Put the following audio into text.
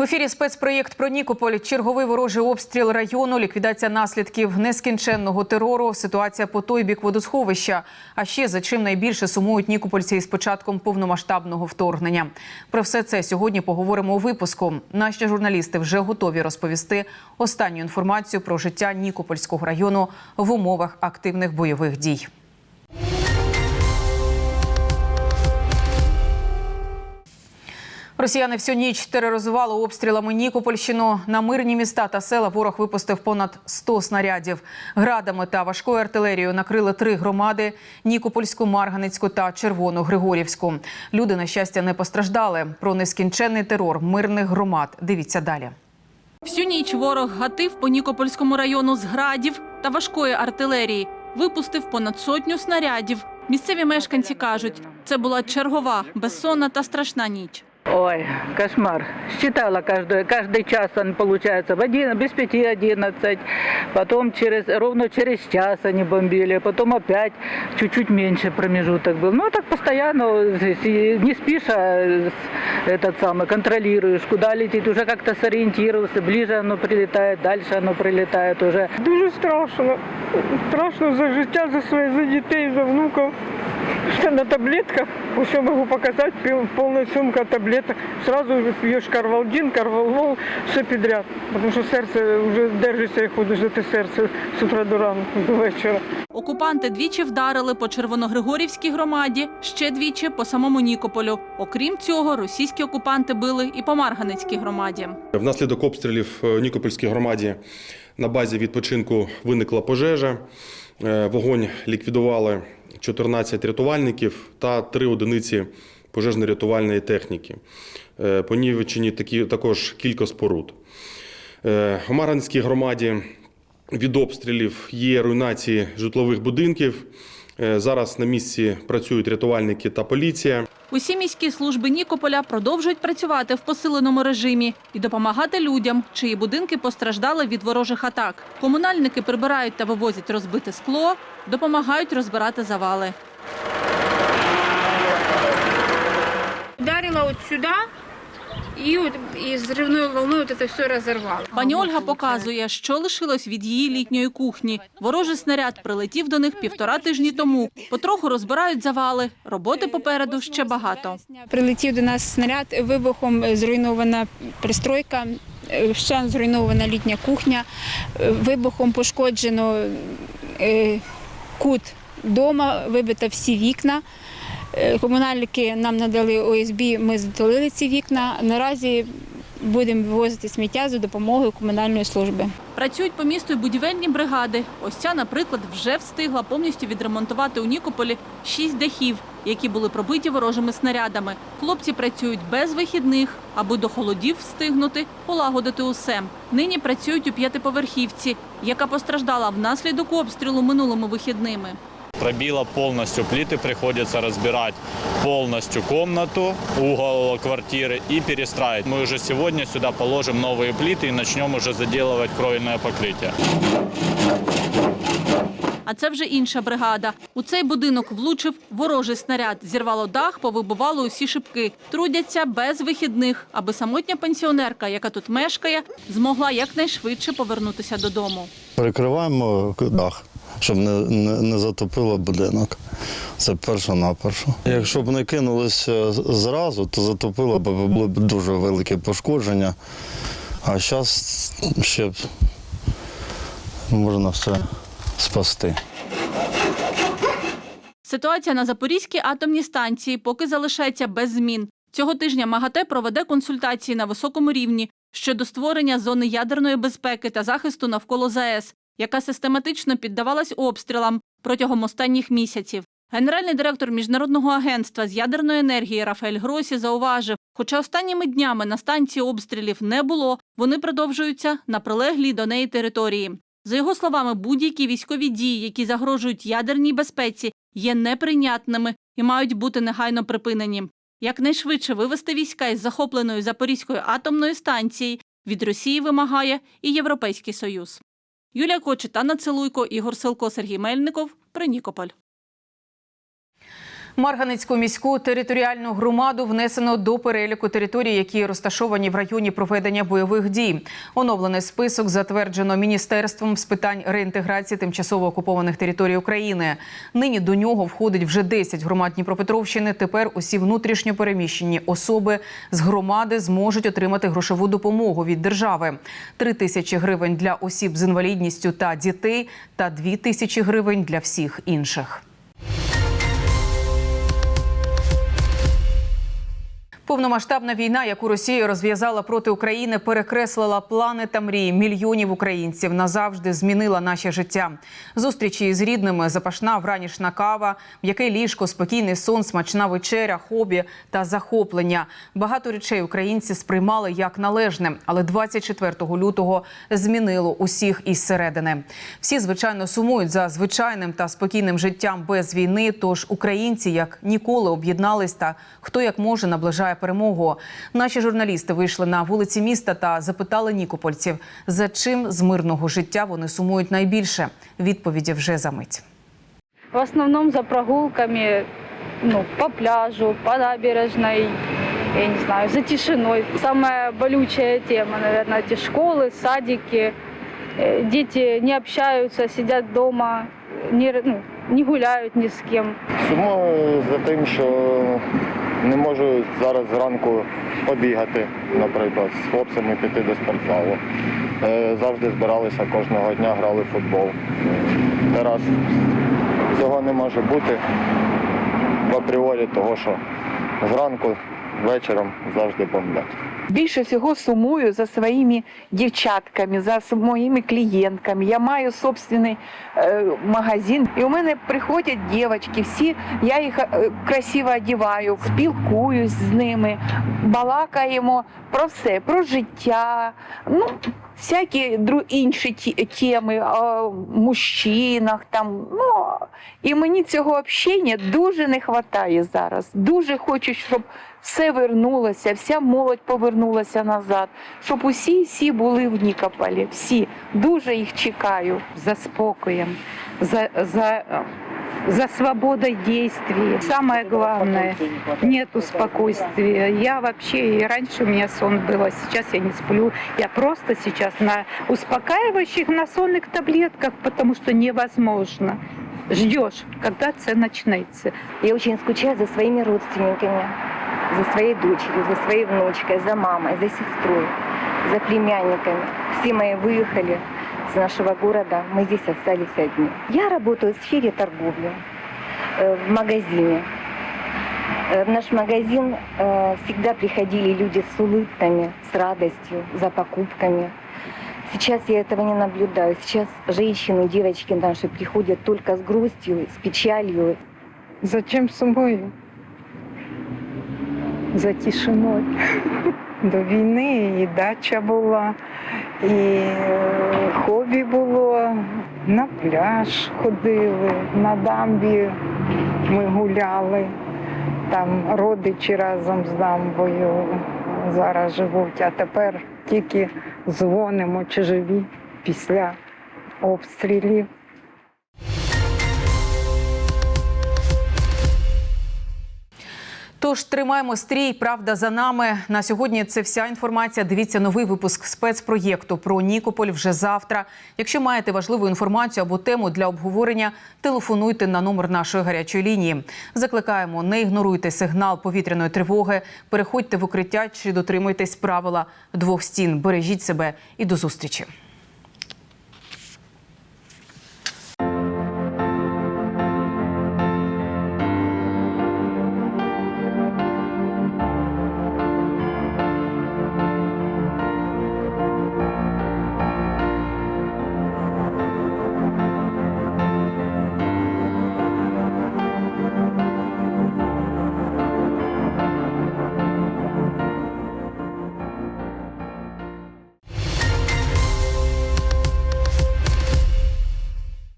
В ефірі спецпроєкт про Нікополь. Черговий ворожий обстріл району, ліквідація наслідків нескінченного терору, ситуація по той бік водосховища. А ще за чим найбільше сумують нікопольці із початком повномасштабного вторгнення. Про все це сьогодні поговоримо у випуску. Наші журналісти вже готові розповісти останню інформацію про життя Нікопольського району в умовах активних бойових дій. Росіяни всю ніч тероризували обстрілами Нікопольщину. На мирні міста та села ворог випустив понад 100 снарядів. Градами та важкою артилерією накрили три громади: Нікопольську, Марганицьку та Червону Григорівську. Люди, на щастя, не постраждали. Про нескінченний терор мирних громад. Дивіться далі. Всю ніч ворог гатив по Нікопольському району з градів та важкої артилерії. Випустив понад сотню снарядів. Місцеві мешканці кажуть, це була чергова, безсонна та страшна ніч. Ой, кошмар. Считала каждый, каждый час он получается в один, без пяти одиннадцать. Потом через, ровно через час они бомбили. Потом опять чуть-чуть меньше промежуток был. Ну, так постоянно си- не спишь, а с- этот самый, контролируешь, куда летит. Уже как-то сориентировался. Ближе оно прилетает, дальше оно прилетает уже. Дуже страшно. Страшно за життя, за своє, за дітей, за внуків. Ще на таблетках, що можу показати, пів- повна сумка таблеток. Сразу п'єш карвалдин, карвалвол, все підряд. Тому що серце вже держиться і ходиш за те серце з утра до ранку, до вечора. Окупанти двічі вдарили по Червоногригорівській громаді, ще двічі по самому Нікополю. Окрім цього, російські окупанти били і по Марганицькій громаді. Внаслідок обстрілів в Нікопольській громаді на базі відпочинку виникла пожежа. Е, Вогонь ліквідували 14 рятувальників та 3 одиниці пожежно-рятувальної техніки. По Понівечені такі також кілька споруд. Е, У Маранській громаді від обстрілів є руйнації житлових будинків. Е, Зараз на місці працюють рятувальники та поліція. Усі міські служби Нікополя продовжують працювати в посиленому режимі і допомагати людям, чиї будинки постраждали від ворожих атак. Комунальники прибирають та вивозять розбите скло, допомагають розбирати завали. Ударила вот сюда, и вот и взрывной волной вот это все разорвало. Пані Ольга показує, що лишилось від її літньої кухні. Ворожий снаряд прилетів до них півтора тижні тому. Потроху розбирають завали. Роботи попереду ще багато. Прилетів до нас снаряд, вибухом зруйнована пристройка, е, ще зруйнована літня кухня, е, вибухом пошкоджено е, кут дома, вибито всі вікна. Е, Комунальники нам надали ОСБ, ми затулили ці вікна. Наразі будемо вивозити сміття за допомогою комунальної служби. Працюють по місту й будівельні бригади. Ось ця, наприклад, вже встигла повністю відремонтувати у Нікополі шість дахів, які були пробиті ворожими снарядами. Хлопці працюють без вихідних, аби до холодів встигнути полагодити усе. Нині працюють у п'ятиповерхівці, яка постраждала внаслідок обстрілу минулими вихідними пробило полностью плиты, приходится разбирать полностью комнату, угол квартиры и перестраивать. Мы уже сегодня сюда положим новые плиты и начнем уже заделывать кровельное покрытие. А це вже інша бригада. У цей будинок влучив ворожий снаряд. Зірвало дах, повибивало усі шибки. Трудяться без вихідних, аби самотня пенсіонерка, яка тут мешкає, змогла якнайшвидше повернутися додому. Перекриваємо дах, щоб не, не, не затопило будинок. Це перше-наперше. Якщо б не кинулися зразу, то затопило б були б дуже великі пошкодження. А зараз ще можна все спасти. Ситуація на Запорізькій атомній станції поки залишається без змін. Цього тижня МАГАТЕ проведе консультації на високому рівні щодо створення зони ядерної безпеки та захисту навколо ЗАЕС, яка систематично піддавалась обстрілам протягом останніх місяців. Генеральний директор міжнародного агентства з ядерної енергії Рафаель Гросі зауважив, хоча останніми днями на станції обстрілів не було, вони продовжуються на прилеглій до неї території. За його словами, будь-які військові дії, які загрожують ядерній безпеці, є неприйнятними і мають бути негайно припинені. Якнайшвидше вивести війська із захопленої Запорізької атомної станції від Росії вимагає і Європейський Союз. Юлія Кочета, Анна Целуйко, Ігор Силко, Сергій Мельников. При Нікополь. Марганицьку міську територіальну громаду внесено до переліку територій, які розташовані в районі проведення бойових дій. Оновлений список затверджено міністерством з питань реінтеграції тимчасово окупованих територій України. Нині до нього входить вже 10 громад Дніпропетровщини. Тепер усі внутрішньо переміщені особи з громади зможуть отримати грошову допомогу від держави: 3 тисячі гривень для осіб з інвалідністю та дітей, та 2 тисячі гривень для всіх інших. Повномасштабна війна, яку Росія розв'язала проти України, перекреслила плани та мрії мільйонів українців. Назавжди змінила наше життя. Зустрічі з рідними, запашна вранішна кава, м'яке ліжко, спокійний сон, смачна вечеря, хобі та захоплення. Багато речей українці сприймали як належне, але 24 лютого змінило усіх із середини. Всі звичайно сумують за звичайним та спокійним життям без війни. Тож українці як ніколи об'єднались та хто як може наближає перемогу. Наші журналісти вийшли на вулиці міста та запитали нікопольців, за чим з мирного життя вони сумують найбільше. Відповіді вже за мить. В основном за прогулками ну, по пляжу, по набережной, я не знаю, за тишиной. Самая болючая тема, наверное, эти школы, садики. Э, Дети не общаются, сидят дома, не, ну, не гуляють ні з ким. Сумую за тим, що не можу зараз зранку побігати, наприклад, з хлопцями піти до спортзалу. Е, Завжди збиралися кожного дня, грали в футбол. Зараз цього не може бути в апріорі того, що зранку, вечором завжди бомблять. Більше всього сумую за своїми дівчатками, за моїми клієнтками. Я маю собственний е, магазин, і у мене приходять дівчатки, всі я їх е, красиво одягаю, спілкуюсь з ними, балакаємо про все, про життя. Ну, Всякі дру- інші теми о мужчинах там. Ну і мені цього общення дуже не вистачає зараз. Дуже хочу, щоб все вернулося, вся молодь повернулася назад, щоб усі всі були в Нікополі. Всі дуже їх чекаю за спокоем, за, за, за свободой действий. Самое главное, нету спокойствия. Я вообще и раньше у меня сон был, а сейчас я не сплю. Я просто сейчас на успокаивающих, на сонных таблетках, потому что невозможно. Ждешь, когда это начнется. Я очень скучаю за своими родственниками, за своей дочерью, за своей внучкой, за мамой, за сестрой, за племянниками. Все мои выехали с нашего города, мы здесь остались одни. Я работаю в сфере торговли, э, в магазине. Э, В наш магазин э, всегда приходили люди с улыбками, с радостью, за покупками. Сейчас я этого не наблюдаю. Сейчас женщины, девочки наши приходят только с грустью, с печалью, Зачем сумую? За тишиною. До війни і дача була, і е, хобі було, на пляж ходили, на дамбі ми гуляли. Там родичі разом з дамбою зараз живуть, а тепер тільки дзвонимо чи живі після обстрілів. Тож тримаємо стрій. Правда за нами. На сьогодні це вся інформація. Дивіться новий випуск спецпроєкту про Нікополь вже завтра. Якщо маєте важливу інформацію або тему для обговорення, телефонуйте на номер нашої гарячої лінії. Закликаємо, не ігноруйте сигнал повітряної тривоги, переходьте в укриття чи дотримуйтесь правила двох стін. Бережіть себе і до зустрічі.